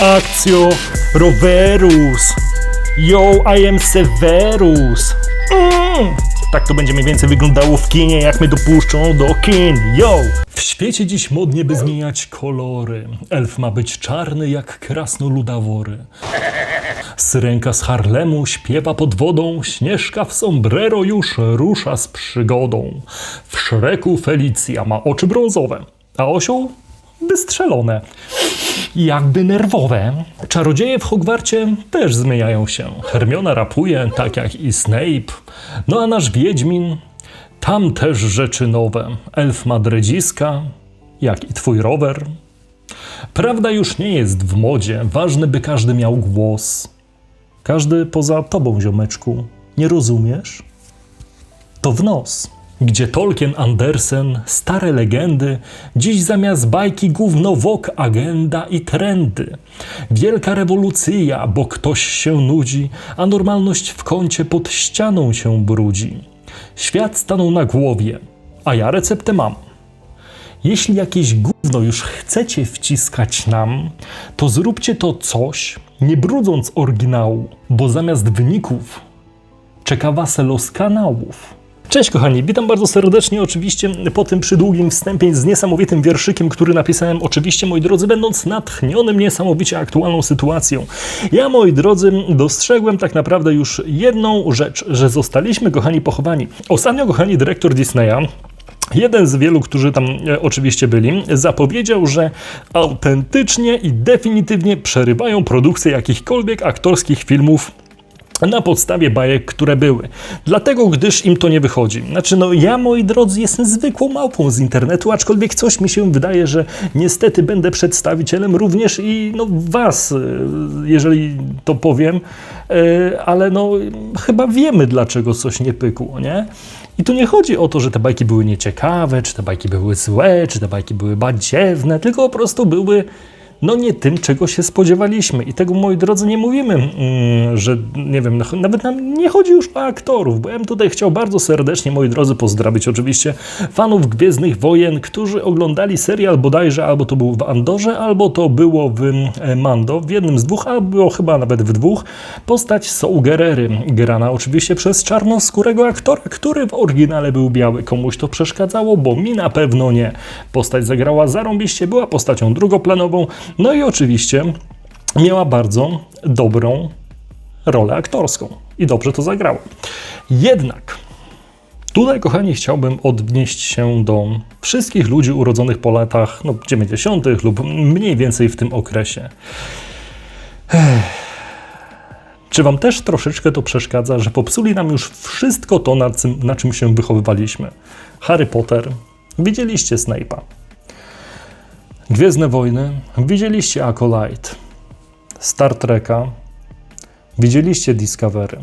Akcjo Roverus. Yo, I am Severus. Mm. Tak to będzie mniej więcej wyglądało w kinie, jak mnie dopuszczą do kin. Yo! W świecie dziś modnie by zmieniać kolory. Elf ma być czarny jak krasnoludawory. Syrenka z Harlemu śpiewa pod wodą, Śnieżka w sombrero już rusza z przygodą. W Szreku Felicja ma oczy brązowe, a osioł wystrzelone. Jakby nerwowe. Czarodzieje w Hogwarcie też zmieniają się. Hermiona rapuje, tak jak i Snape. No a nasz Wiedźmin, tam też rzeczy nowe. Elf ma dredziska, jak i twój rower. Prawda już nie jest w modzie, ważne by każdy miał głos. Każdy poza tobą, ziomeczku. Nie rozumiesz? To w nos. Gdzie Tolkien, Andersen, stare legendy, dziś zamiast bajki gówno wok, agenda i trendy. Wielka rewolucja, bo ktoś się nudzi, a normalność w kącie pod ścianą się brudzi. Świat stanął na głowie, a ja receptę mam. Jeśli jakieś gówno już chcecie wciskać nam, to zróbcie to coś, nie brudząc oryginału, bo zamiast wyników czeka was los kanałów. Cześć kochani, witam bardzo serdecznie oczywiście po tym przydługim wstępie z niesamowitym wierszykiem, który napisałem oczywiście, moi drodzy, będąc natchnionym niesamowicie aktualną sytuacją. Ja, moi drodzy, dostrzegłem tak naprawdę już jedną rzecz, że zostaliśmy, kochani, pochowani. Ostatnio, kochani, dyrektor Disneya Jeden z wielu, którzy tam e, oczywiście byli, zapowiedział, że autentycznie i definitywnie przerywają produkcję jakichkolwiek aktorskich filmów na podstawie bajek, które były. Dlatego, gdyż im to nie wychodzi. Znaczy, no ja, moi drodzy, jestem zwykłą małpą z internetu, aczkolwiek coś mi się wydaje, że niestety będę przedstawicielem również i no was, e, jeżeli to powiem, e, ale no chyba wiemy, dlaczego coś nie pykło, nie? I tu nie chodzi o to, że te bajki były nieciekawe, czy te bajki były złe, czy te bajki były badziewne, tylko po prostu były no nie tym, czego się spodziewaliśmy. I tego, moi drodzy, nie mówimy, mm, że nie wiem, no, nawet nam nie chodzi już o aktorów, bo ja bym tutaj chciał bardzo serdecznie, moi drodzy, pozdrowić oczywiście fanów Gwiezdnych Wojen, którzy oglądali serial bodajże, albo to był w Andorze, albo to było w e, Mando, w jednym z dwóch, albo chyba nawet w dwóch, postać Saul Guerrery, grana oczywiście przez czarnoskórego aktora, który w oryginale był biały. Komuś to przeszkadzało, bo mi na pewno nie. Postać zagrała zarąbiście, była postacią drugoplanową, no i oczywiście miała bardzo dobrą rolę aktorską i dobrze to zagrała. Jednak tutaj, kochani, chciałbym odnieść się do wszystkich ludzi urodzonych po latach no, 90. lub mniej więcej w tym okresie. Ech. Czy Wam też troszeczkę to przeszkadza, że popsuli nam już wszystko to, na czym, na czym się wychowywaliśmy? Harry Potter, widzieliście Snape'a. Gwiezdne Wojny, widzieliście Acolyte. Star Treka, widzieliście Discovery.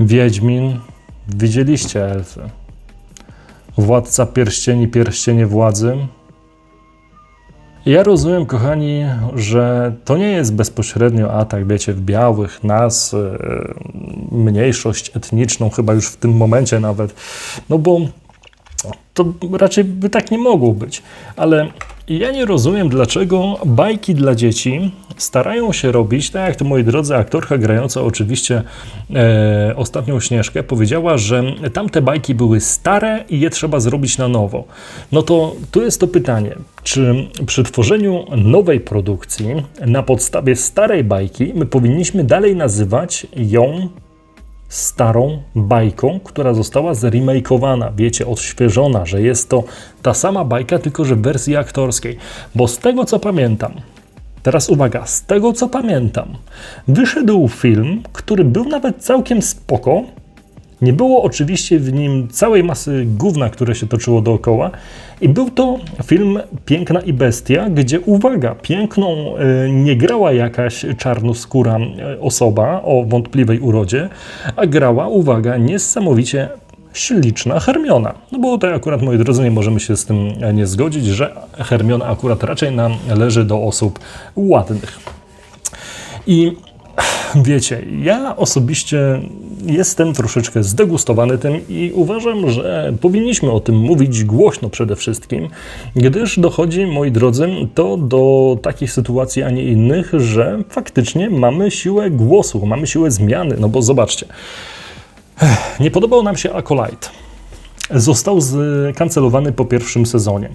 Wiedźmin, widzieliście Elfy. Władca Pierścieni, Pierścienie Władzy. Ja rozumiem, kochani, że to nie jest bezpośrednio atak, wiecie, w białych, nas, e, mniejszość etniczną, chyba już w tym momencie nawet, no bo to raczej by tak nie mogło być. Ale ja nie rozumiem, dlaczego bajki dla dzieci starają się robić, tak jak to moi drodzy aktorka grająca oczywiście e, ostatnią Śnieżkę powiedziała, że tamte bajki były stare i je trzeba zrobić na nowo. No to tu jest to pytanie, czy przy tworzeniu nowej produkcji na podstawie starej bajki my powinniśmy dalej nazywać ją starą bajką, która została zremakeowana, wiecie, odświeżona, że jest to ta sama bajka, tylko że w wersji aktorskiej. Bo z tego co pamiętam, teraz uwaga, z tego co pamiętam, wyszedł film, który był nawet całkiem spoko, nie było oczywiście w nim całej masy gówna, które się toczyło dookoła. I był to film Piękna i Bestia, gdzie, uwaga, piękną e, nie grała jakaś czarnoskóra e, osoba o wątpliwej urodzie, a grała, uwaga, niesamowicie śliczna Hermiona. No bo tutaj akurat, moi drodzy, nie możemy się z tym e, nie zgodzić, że Hermiona akurat raczej nam leży do osób ładnych. I Wiecie, ja osobiście jestem troszeczkę zdegustowany tym i uważam, że powinniśmy o tym mówić głośno przede wszystkim, gdyż dochodzi, moi drodzy, to do takich sytuacji, a nie innych, że faktycznie mamy siłę głosu, mamy siłę zmiany. No bo zobaczcie, nie podobał nam się Acolyte. Został skancelowany po pierwszym sezonie.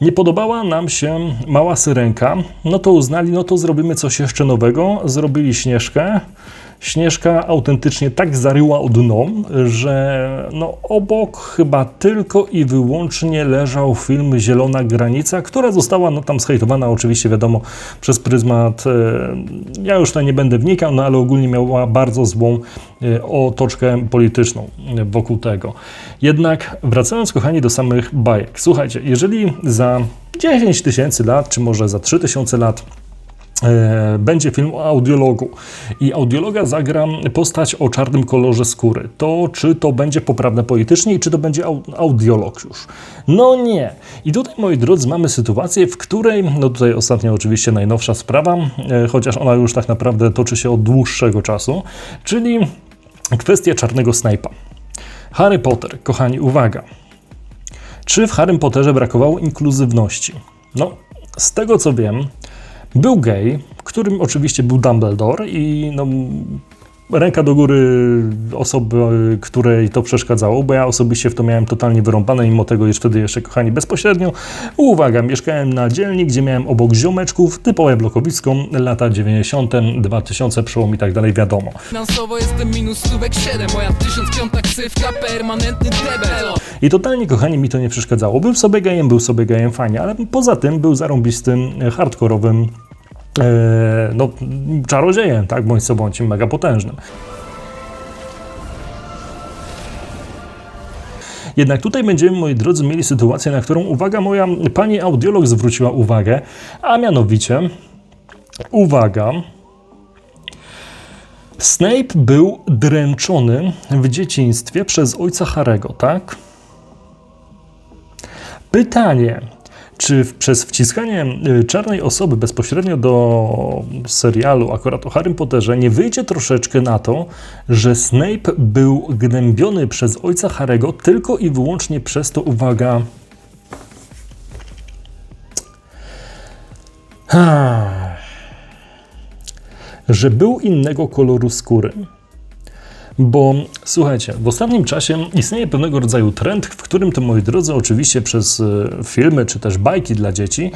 Nie podobała nam się mała syrenka, no to uznali, no to zrobimy coś jeszcze nowego. Zrobili Śnieżkę. Śnieżka autentycznie tak zaryła o dno, że no obok chyba tylko i wyłącznie leżał film Zielona Granica, która została no tam zhejtowana oczywiście wiadomo przez pryzmat, e, ja już tutaj nie będę wnikał, no ale ogólnie miała bardzo złą e, otoczkę polityczną wokół tego. Jednak wracając kochani do samych bajek, słuchajcie, jeżeli za 10 tysięcy lat, czy może za 3 tysiące lat będzie film o audiologu i audiologa zagra postać o czarnym kolorze skóry. To czy to będzie poprawne politycznie i czy to będzie audiolog już? No nie. I tutaj, moi drodzy, mamy sytuację, w której, no tutaj ostatnio oczywiście najnowsza sprawa, e, chociaż ona już tak naprawdę toczy się od dłuższego czasu, czyli kwestia czarnego snajpa. Harry Potter, kochani, uwaga. Czy w Harry Potterze brakowało inkluzywności? No, z tego co wiem, był gej, którym oczywiście był Dumbledore i no, ręka do góry osoby, której to przeszkadzało, bo ja osobiście w to miałem totalnie wyrąbane, mimo tego już wtedy jeszcze, kochani, bezpośrednio. Uwaga, mieszkałem na dzielni, gdzie miałem obok ziomeczków, typowe blokowisko, lata 90., 2000, przełom i tak dalej, wiadomo. Finansowo jestem minus stówek 7 Moja tysiąc ksywka, permanentny debel I totalnie, kochani, mi to nie przeszkadzało. Był sobie gejem, był sobie gejem fajnie, ale poza tym był zarąbistym, hardkorowym no, czarodziejem, tak, bądź co bądź, mega potężnym. Jednak tutaj będziemy, moi drodzy, mieli sytuację, na którą, uwaga, moja pani audiolog zwróciła uwagę, a mianowicie, uwaga, Snape był dręczony w dzieciństwie przez ojca Harego, tak? Pytanie, czy przez wciskanie y, czarnej osoby bezpośrednio do serialu, akurat o Harrym Potterze, nie wyjdzie troszeczkę na to, że Snape był gnębiony przez ojca Harego tylko i wyłącznie przez to, uwaga, że był innego koloru skóry. Bo słuchajcie, w ostatnim czasie istnieje pewnego rodzaju trend, w którym to, moi drodzy, oczywiście przez e, filmy czy też bajki dla dzieci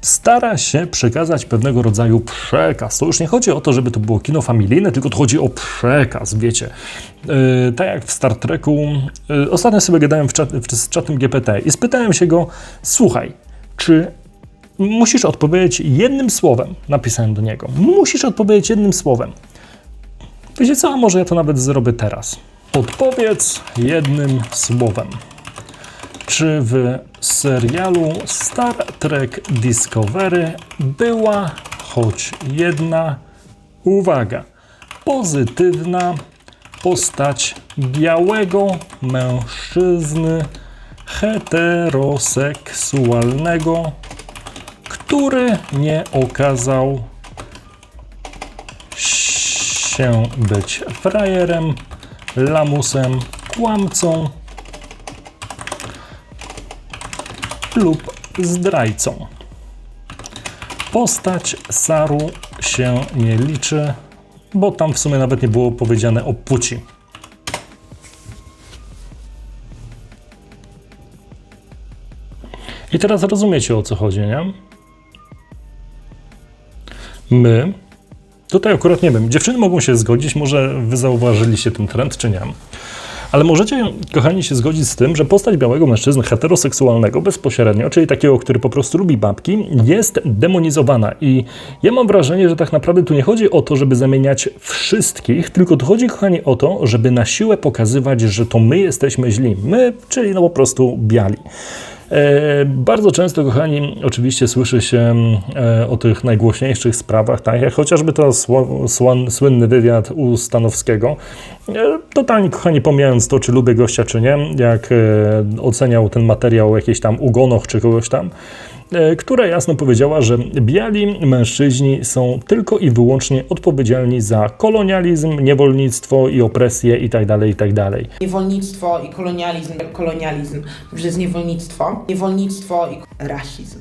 stara się przekazać pewnego rodzaju przekaz. To już nie chodzi o to, żeby to było kino familijne, tylko to chodzi o przekaz, wiecie. Yy, tak jak w Star Treku. Yy, ostatnio sobie gadałem w czat, w, z czatem GPT i spytałem się go, słuchaj, czy musisz odpowiedzieć jednym słowem, napisałem do niego, musisz odpowiedzieć jednym słowem. Wiecie co, a może ja to nawet zrobię teraz. Odpowiedz jednym słowem. Czy w serialu Star Trek Discovery była choć jedna uwaga, pozytywna postać białego mężczyzny heteroseksualnego, który nie okazał się być frajerem, lamusem, kłamcą lub zdrajcą. Postać Saru się nie liczy, bo tam w sumie nawet nie było powiedziane o płci. I teraz rozumiecie o co chodzi, nie? My Tutaj akurat nie wiem, dziewczyny mogą się zgodzić, może wy zauważyliście ten trend, czy nie. Ale możecie, kochani, się zgodzić z tym, że postać białego mężczyzny heteroseksualnego bezpośrednio, czyli takiego, który po prostu lubi babki, jest demonizowana. I ja mam wrażenie, że tak naprawdę tu nie chodzi o to, żeby zamieniać wszystkich, tylko tu chodzi, kochani, o to, żeby na siłę pokazywać, że to my jesteśmy źli. My, czyli no po prostu biali. E, bardzo często, kochani, oczywiście słyszy się e, o tych najgłośniejszych sprawach, tak jak chociażby to słynny wywiad u Stanowskiego. E, totalnie, kochani, pomijając to, czy lubię gościa, czy nie, jak oceniał ten materiał o jakichś tam ugonoch, czy kogoś tam, która jasno powiedziała, że biali mężczyźni są tylko i wyłącznie odpowiedzialni za kolonializm, niewolnictwo i opresję itd., itd. Niewolnictwo i kolonializm, kolonializm, jest niewolnictwo, niewolnictwo i rasizm.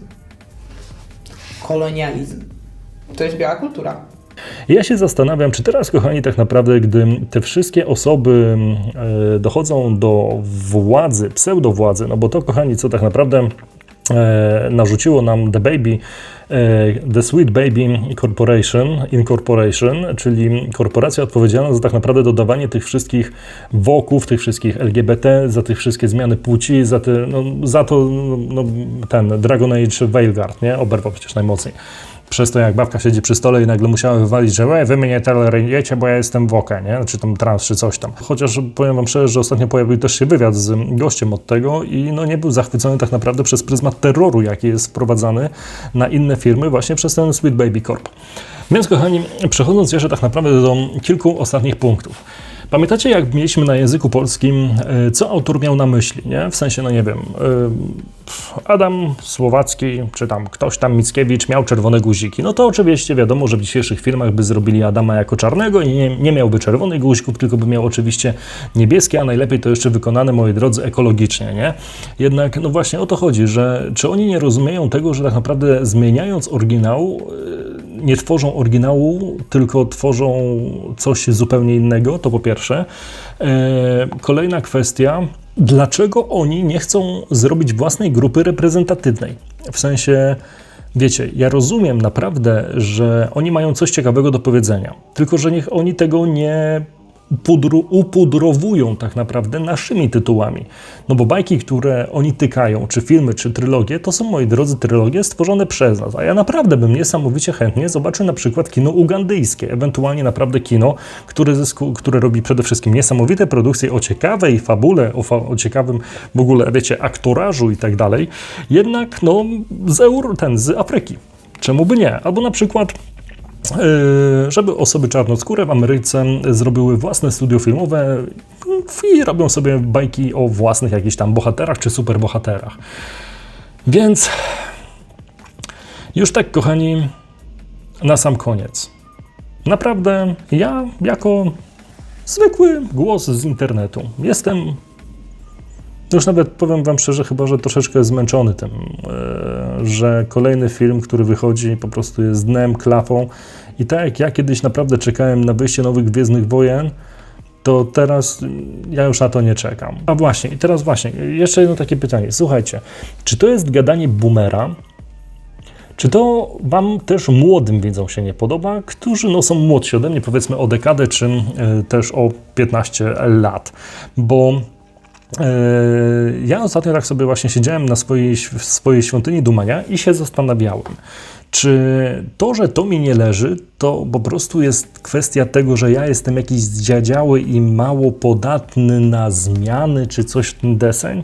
Kolonializm. To jest biała kultura. Ja się zastanawiam, czy teraz, kochani, tak naprawdę, gdy te wszystkie osoby e, dochodzą do władzy, pseudowładzy, no bo to, kochani, co tak naprawdę e, narzuciło nam The Baby, e, The Sweet Baby Corporation, Incorporation, czyli korporacja odpowiedzialna za tak naprawdę dodawanie tych wszystkich woków, tych wszystkich LGBT, za tych wszystkie zmiany płci, za, te, no, za to no, ten Dragon Age Veilguard, nie? Oberwał przecież najmocniej przez to jak babka siedzi przy stole i nagle musiała wywalić, że "Łe, wy mnie nie tolerujecie, bo ja jestem wokę, nie? Czy tam trans, czy coś tam. Chociaż powiem wam szczerze, że ostatnio pojawił też się wywiad z gościem od tego i no nie był zachwycony tak naprawdę przez pryzmat terroru, jaki jest wprowadzany na inne firmy właśnie przez ten Sweet Baby Corp. Więc kochani, przechodząc jeszcze tak naprawdę do kilku ostatnich punktów. Pamiętacie, jak mieliśmy na języku polskim, e, co autor miał na myśli, nie? W sensie, no nie wiem, e, Adam Słowacki, czy tam ktoś tam Mickiewicz miał czerwone guziki. No to oczywiście wiadomo, że w dzisiejszych filmach by zrobili Adama jako czarnego i nie, nie miałby czerwonych guzików, tylko by miał oczywiście niebieskie, a najlepiej to jeszcze wykonane, moi drodzy, ekologicznie, nie? Jednak, no właśnie o to chodzi, że czy oni nie rozumieją tego, że tak naprawdę zmieniając oryginał, e, nie tworzą oryginału, tylko tworzą coś zupełnie innego, to po pierwsze. E, kolejna kwestia, dlaczego oni nie chcą zrobić własnej grupy reprezentatywnej? W sensie, wiecie, ja rozumiem naprawdę, że oni mają coś ciekawego do powiedzenia, tylko że niech oni tego nie upudrowują tak naprawdę naszymi tytułami. No bo bajki, które oni tykają, czy filmy, czy trylogie, to są, moi drodzy, trylogie stworzone przez nas. A ja naprawdę bym niesamowicie chętnie zobaczył na przykład kino ugandyjskie, ewentualnie naprawdę kino, które, zysku, które robi przede wszystkim niesamowite produkcje o ciekawej fabule, o, fa o ciekawym w ogóle, wiecie, aktorażu i tak dalej. Jednak, no, z, Euro, ten, z Afryki. Czemu by nie? Albo na przykład żeby osoby czarnoskóre w Ameryce zrobiły własne studio filmowe i robią sobie bajki o własnych jakichś tam bohaterach czy superbohaterach. Więc już tak, kochani, na sam koniec. Naprawdę ja, jako zwykły głos z internetu, jestem już nawet powiem Wam szczerze, chyba że troszeczkę zmęczony tym, e, że kolejny film, który wychodzi, po prostu jest dnem, klapą. I tak jak ja kiedyś naprawdę czekałem na wyjście nowych Gwiezdnych Wojen, to teraz ja już na to nie czekam. A właśnie, i teraz właśnie, jeszcze jedno takie pytanie. Słuchajcie, czy to jest gadanie boomera, czy to Wam też młodym widzom się nie podoba, którzy no, są młodsi ode mnie, powiedzmy o dekadę, czy e, też o 15 lat? Bo ja ostatnio tak sobie właśnie siedziałem na swojej, w swojej świątyni dumania i się zastanawiałem, czy to, że to mi nie leży, to po prostu jest kwestia tego, że ja jestem jakiś zdziadziały i mało podatny na zmiany, czy coś w ten deseń?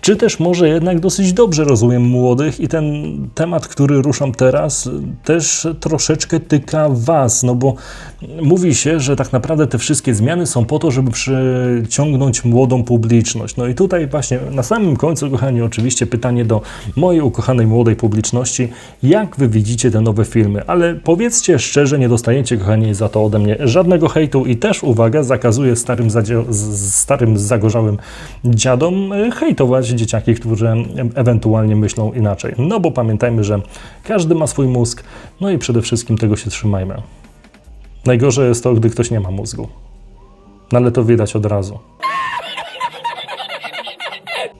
Czy też może jednak dosyć dobrze rozumiem młodych i ten temat, który ruszam teraz, też troszeczkę tyka Was, no bo mówi się, że tak naprawdę te wszystkie zmiany są po to, żeby przyciągnąć młodą publiczność. No i tutaj właśnie na samym końcu, kochani, oczywiście pytanie do mojej ukochanej młodej publiczności, jak Wy widzicie te nowe filmy? Ale powiedzcie szczerze, nie dostaniecie, kochani, za to ode mnie żadnego hejtu i też, uwaga, zakazuję starym, starym zagorzałym dziadom e, hejtować dzieciaki, którzy ewentualnie myślą inaczej. No bo pamiętajmy, że każdy ma swój mózg, no i przede wszystkim tego się trzymajmy. Najgorzej jest to, gdy ktoś nie ma mózgu. No ale to widać od razu.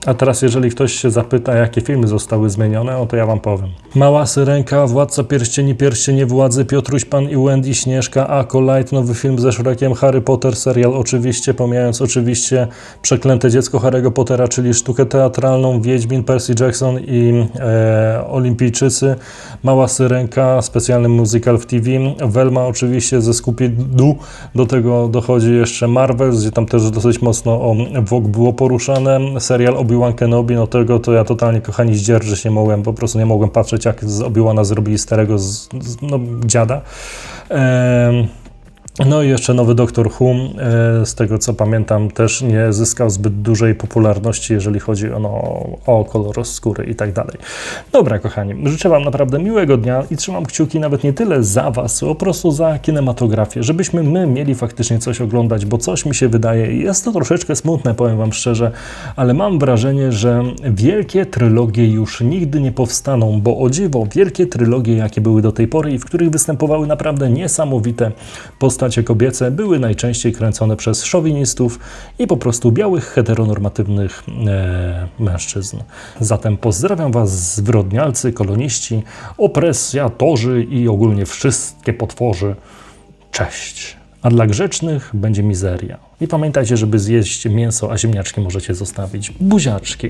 A teraz, jeżeli ktoś się zapyta, jakie filmy zostały zmienione, o to ja wam powiem. Mała Syrenka, Władca Pierścieni, Pierścienie Władzy, Piotruś Pan i Wendy, Śnieżka, Acolyte, nowy film ze Shrekiem, Harry Potter, serial oczywiście, pomijając oczywiście Przeklęte Dziecko Harry'ego Pottera, czyli sztukę teatralną, Wiedźmin, Percy Jackson i e, Olimpijczycy, Mała Syrenka, specjalny musical w TV, Velma oczywiście ze Scooby-Doo, do tego dochodzi jeszcze Marvel, gdzie tam też dosyć mocno o WOG było poruszane, serial Obi-Wan Kenobi, no tego to ja totalnie, kochani, zdzierżyć nie mogłem, po prostu nie mogłem patrzeć, jak z Obi-Wana zrobili starego z, z, no, dziada. Em, No i jeszcze nowy Doktor Who, e, z tego co pamiętam, też nie zyskał zbyt dużej popularności, jeżeli chodzi o, no, o kolor skóry i tak dalej. Dobra, kochani, życzę Wam naprawdę miłego dnia i trzymam kciuki nawet nie tyle za Was, po prostu za kinematografię, żebyśmy my mieli faktycznie coś oglądać, bo coś mi się wydaje, jest to troszeczkę smutne, powiem Wam szczerze, ale mam wrażenie, że wielkie trylogie już nigdy nie powstaną, bo o dziwo, wielkie trylogie, jakie były do tej pory i w których występowały naprawdę niesamowite postacie kobiece, były najczęściej kręcone przez szowinistów i po prostu białych, heteronormatywnych e, mężczyzn. Zatem pozdrawiam Was zwyrodnialcy, koloniści, opresjatorzy i ogólnie wszystkie potworzy. Cześć. A dla grzecznych będzie mizeria. I pamiętajcie, żeby zjeść mięso, a ziemniaczki możecie zostawić. Buziaczki.